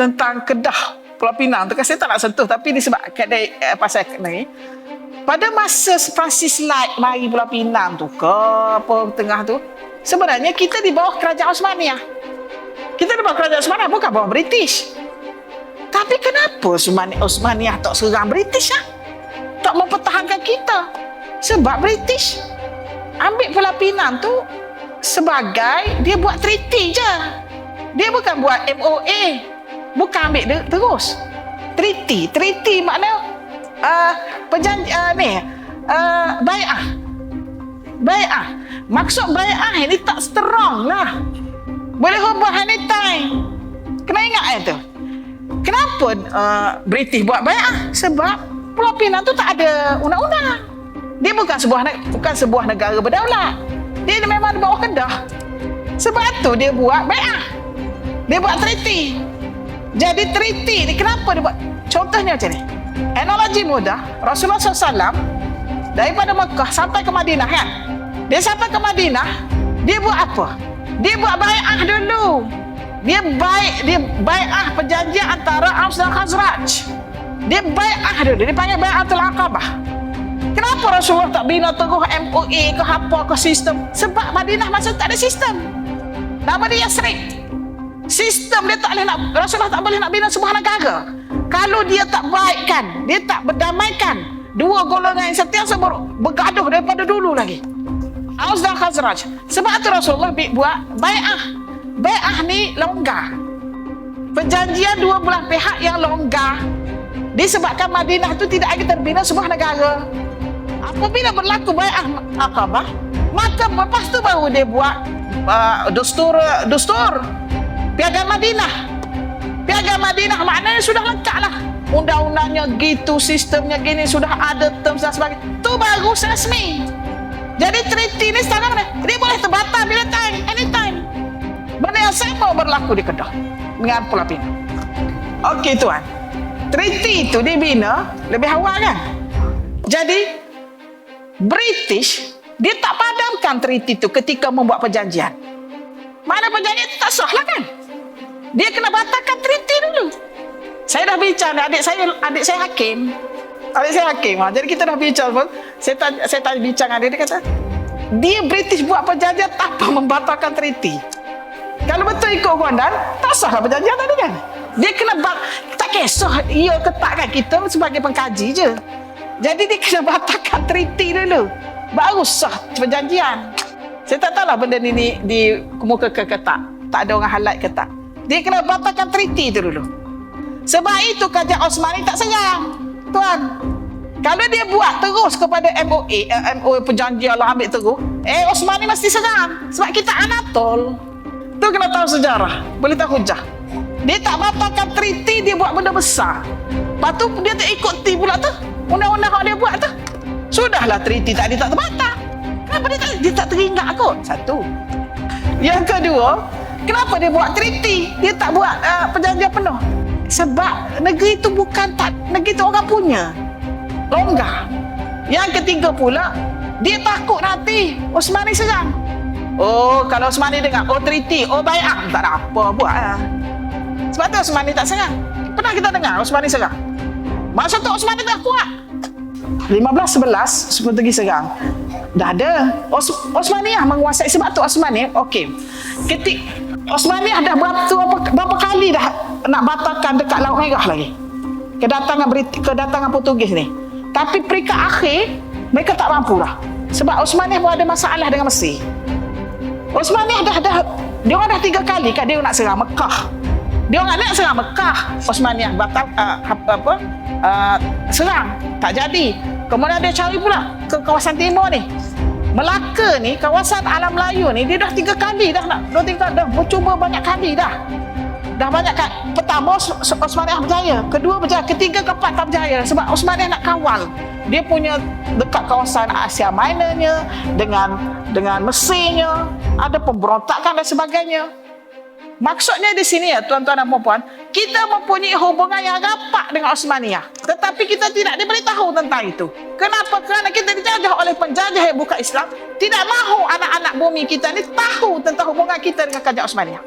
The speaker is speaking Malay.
tentang Kedah Pulau Pinang. Tu kan saya tak nak sentuh tapi disebabkan dari uh, pasal ni pada masa Francis Light mari Pulau Pinang tu ke apa tengah tu sebenarnya kita di bawah kerajaan Osmania. Kita di bawah kerajaan Osmania bukan bawah British. Tapi kenapa Osmania, Osmania tak serang British ah? tak mempertahankan kita. Sebab British ambil Pulau Pinang tu sebagai dia buat treaty je. Dia bukan buat MOA bukan ambil dia terus. Treaty. Treaty makna uh, perjanji uh, ni uh, bai'ah. Bai'ah. Maksud bai'ah ini tak strong lah. Boleh ubah anytime. Kena ingat eh tu. Kenapa uh, British buat bai'ah? Sebab Pulau Pinang tu tak ada undang-undang. Dia bukan sebuah bukan sebuah negara berdaulat. Dia memang di bawah Kedah. Sebab tu dia buat bai'ah. Dia buat treaty jadi treaty ni kenapa dia buat? Contohnya macam ni. Analogi mudah. Rasulullah SAW daripada Mekah sampai ke Madinah kan? Dia sampai ke Madinah dia buat apa? Dia buat bai'ah dulu. Dia baik dia bai'ah perjanjian antara Aus dan Khazraj. Dia bai'ah dulu. Dia panggil bai'atul Aqabah. Kenapa Rasulullah tak bina teguh MOA ke apa ke sistem? Sebab Madinah masa tak ada sistem. Nama dia Yasrib sistem dia tak boleh nak Rasulullah tak boleh nak bina sebuah negara. Kalau dia tak baikkan dia tak berdamaikan dua golongan yang sentiasa ber, bergaduh daripada dulu lagi. Aus dan Khazraj. Sebab tu Rasulullah buat bai'ah. Bai'ah ni longgar. Perjanjian dua belah pihak yang longgar disebabkan Madinah tu tidak lagi terbina sebuah negara. Apabila berlaku bai'ah Aqabah maka lepas tu baru dia buat uh, dustur dustur Piagam Madinah. Piagam Madinah maknanya sudah lengkap lah. Undang-undangnya gitu, sistemnya gini, sudah ada terms dan sebagainya. Itu baru resmi. Jadi treaty ni sekarang mana? Dia boleh terbatal bila time, anytime. Benda yang sama berlaku di Kedah dengan Pulau Pinang. Okey tuan. Treaty itu dibina lebih awal kan? Jadi British dia tak padamkan treaty itu ketika membuat perjanjian. Mana perjanjian itu tak sah lah kan? Dia kena batalkan treaty dulu. Saya dah bincang adik saya adik saya hakim. Adik saya hakim. Ha. Jadi kita dah bincang pun. Saya tanya, saya tanya bincang adik dia kata dia British buat perjanjian tanpa membatalkan treaty. Kalau betul ikut kuandan, tak sah lah perjanjian tadi kan? Dia kena bat, tak kisah ia ketakkan kita sebagai pengkaji je. Jadi dia kena batalkan treaty dulu. Baru sah perjanjian. Saya tak tahu lah benda ni di, di muka ke tak. Tak ada orang highlight ke tak. Dia kena batalkan treaty tu dulu. Sebab itu kerajaan Osmani tak serang. Tuan, kalau dia buat terus kepada MOA, eh, MOA perjanjian lah ambil terus, eh Osmani mesti serang. Sebab kita Anatol. Tu kena tahu sejarah. Boleh tahu hujah. Dia tak batalkan treaty, dia buat benda besar. Lepas tu dia tak ikut ti pula tu. Undang-undang yang dia buat tu. Sudahlah treaty tadi tak terbatal. Kenapa dia tak, dia tak teringat kot? Satu. Yang kedua, Kenapa dia buat treaty? Dia tak buat uh, perjanjian penuh. Sebab negeri itu bukan tak negeri itu orang punya. Longgar. Yang ketiga pula, dia takut nanti Osmani serang. Oh, kalau Osmani dengar, oh treaty, oh baik ah, tak ada apa buat lah. Sebab tu Osmani tak serang. Pernah kita dengar Osmani serang? Masa tu Osmani tak kuat. 15-11 sebelum pergi serang. Dah ada. Os Osmaniyah menguasai sebab tu Osmani, okey. Ketik Osmaniyah dah berapa, berapa, berapa kali dah nak batalkan dekat Laut Merah lagi. Kedatangan Brit kedatangan Portugis ni. Tapi peringkat akhir mereka tak mampu lah. Sebab Osmaniyah pun ada masalah dengan Mesir. Osmaniyah dah dah dia orang dah tiga kali kan dia nak serang Mekah. Dia orang nak serang Mekah. Osmaniyah batal uh, apa uh, serang tak jadi. Kemudian dia cari pula ke kawasan timur ni. Melaka ni, kawasan alam Melayu ni, dia dah tiga kali dah nak, dah tinggal, dah bercuba banyak kali dah. Dah banyak kali. Pertama, Osmaniah berjaya. Kedua berjaya. Ketiga, keempat tak berjaya. Sebab Osmaniah nak kawal. Dia punya dekat kawasan Asia Minornya, dengan dengan Mesirnya, ada pemberontakan dan sebagainya. Maksudnya di sini ya tuan-tuan dan puan-puan, kita mempunyai hubungan yang rapat dengan Osmania. Tetapi kita tidak diberitahu tentang itu. Kenapa? Kerana kita dijajah oleh penjajah yang bukan Islam. Tidak mahu anak-anak bumi kita ni tahu tentang hubungan kita dengan kerajaan Osmania.